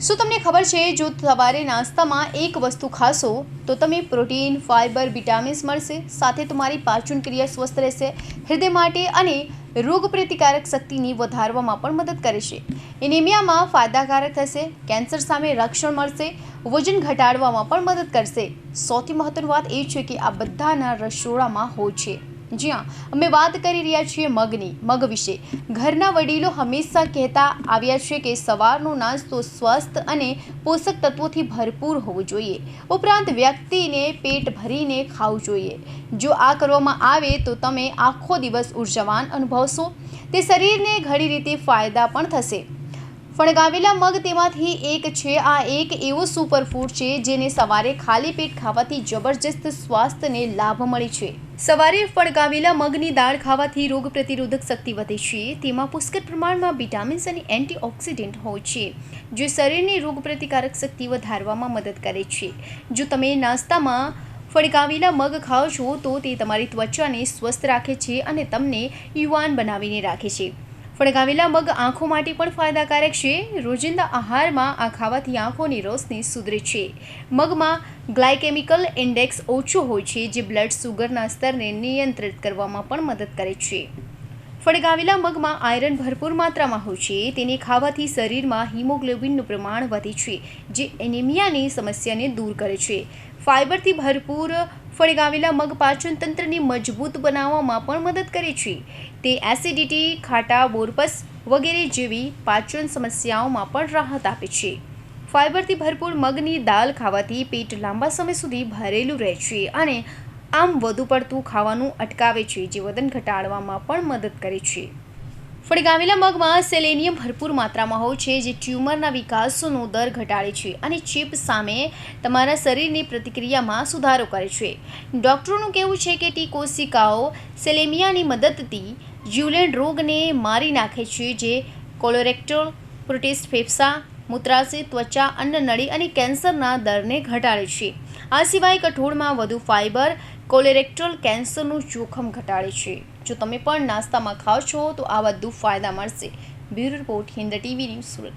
શું તમને ખબર છે, જો સવારે નાસ્તામાં એક વસ્તુ ખાશો, તો તમે પ્રોટીન ફાઇબર વિટામિન્સ મળશે, સાથે તમારી પાચન ક્રિયા સ્વસ્થ રહેશે, હૃદય માટે અને રોગ પ્રતિકારક શક્તિની વધારવામાં પણ મદદ કરે છે. એનિમિયામાં ફાયદાકારક થશે, કેન્સર સામે રક્ષણ મળશે, વજન ઘટાડવામાં પણ મદદ કરશે. સૌથી મહત્વની વાત એ છે કે આ બધાના રસોડામાં હોય છે. જ્યાં અમે વાત કરી રહ્યા છીએ મગની, મગ વિશે. ઘરના વડીલો હંમેશા કહેતા આવ્યા છે કે સવારનો નાસ્તો સ્વસ્થ અને પોષક તત્વોથી ભરપૂર હોવો જોઈએ. ઉપરાંત વ્યક્તિને પેટ ભરીને ખાવું જોઈએ. જો આ કરવામાં આવે તો તમે આખો દિવસ ઉર્જાવાન અનુભવશો. તે શરીરને ઘણી રીતે ફાયદા પણ થશે. ફણગાવેલા મગ તેમાંથી એક છે. આ એક એવો સુપરફૂડ છે જેને સવારે ખાલી પેટ ખાવાથી જબરજસ્ત સ્વાસ્થ્યને લાભ મળે છે. સવારે ફણગાવેલા મગની દાળ ખાવાથી રોગ પ્રતિરોધક શક્તિ વધે છે. તેમાં પુષ્કળ પ્રમાણમાં વિટામિન્સ અને એન્ટીઓક્સિડન્ટ હોય છે, જે શરીરની રોગ પ્રતિકારક શક્તિ વધારવામાં મદદ કરે છે. જો તમે નાસ્તામાં ફળગાવેલા મગ ખાઓ છો તો તે તમારી ત્વચાને સ્વસ્થ રાખે છે અને તમને યુવાન બનાવીને રાખે છે. ફણગાવેલા મગ આંખો માટે પણ ફાયદાકારક છે. રોજિંદા આહારમાં આ ખાવાથી આંખોની રોશની સુધરે છે. મગમાં ગ્લાયકેમિકલ ઇન્ડેક્સ ઓછો હોય છે, જે બ્લડ સુગરના સ્તરને નિયંત્રિત કરવામાં પણ મદદ કરે છે. ફળગાવેલા મગમાં આયરન ભરપૂર માત્રામાં હોય છે. તેને ખાવાથી શરીરમાં હિમોગ્લોબિનનું પ્રમાણ વધે છે, જે એનિમિયાની સમસ્યાને દૂર કરે છે. ફાઇબરથી ભરપૂર ફળગાવેલા મગ પાચન તંત્રને મજબૂત બનાવવામાં પણ મદદ કરે છે. તે એસિડિટી, ખાટા, બોરપસ વગેરે જેવી પાચન સમસ્યાઓમાં પણ રાહત આપે છે. ફાઇબરથી ભરપૂર મગની દાળ ખાવાથી પેટ લાંબા સમય સુધી ભરેલું રહે છે અને આમ વધુ પડતું ખાવાનું અટકાવે છે, જે વજન ઘટાડવામાં પણ મદદ કરે છે. ફળગાવેલા મગમાં સેલેનિયમ ભરપૂર માત્રામાં હોય છે, જે ટ્યુમરના વિકાસનો દર ઘટાડે છે અને ચેપ સામે તમારા શરીરની પ્રતિક્રિયામાં સુધારો કરે છે. ડૉક્ટરોનું કહેવું છે કે ટી કોશિકાઓ સેલેમિયાની મદદથી જ્યુલેન રોગને મારી નાખે છે, જે કોલોરેક્ટોલ પ્રોટેસ્ટ ફેફસા મૂત્રાશય, ત્વચા અન્નનળી અને કેન્સરના દરને ઘટાડે છે. આ સિવાય કઠોળમાં વધુ ફાઇબર કોલેરેક્ટ્રલ કેન્સરનું જોખમ ઘટાડે છે. જો તમે પણ નાસ્તામાં ખાઓ છો, તો આ બધું ફાયદા મળશે. Bureau report Hind TV news Surat.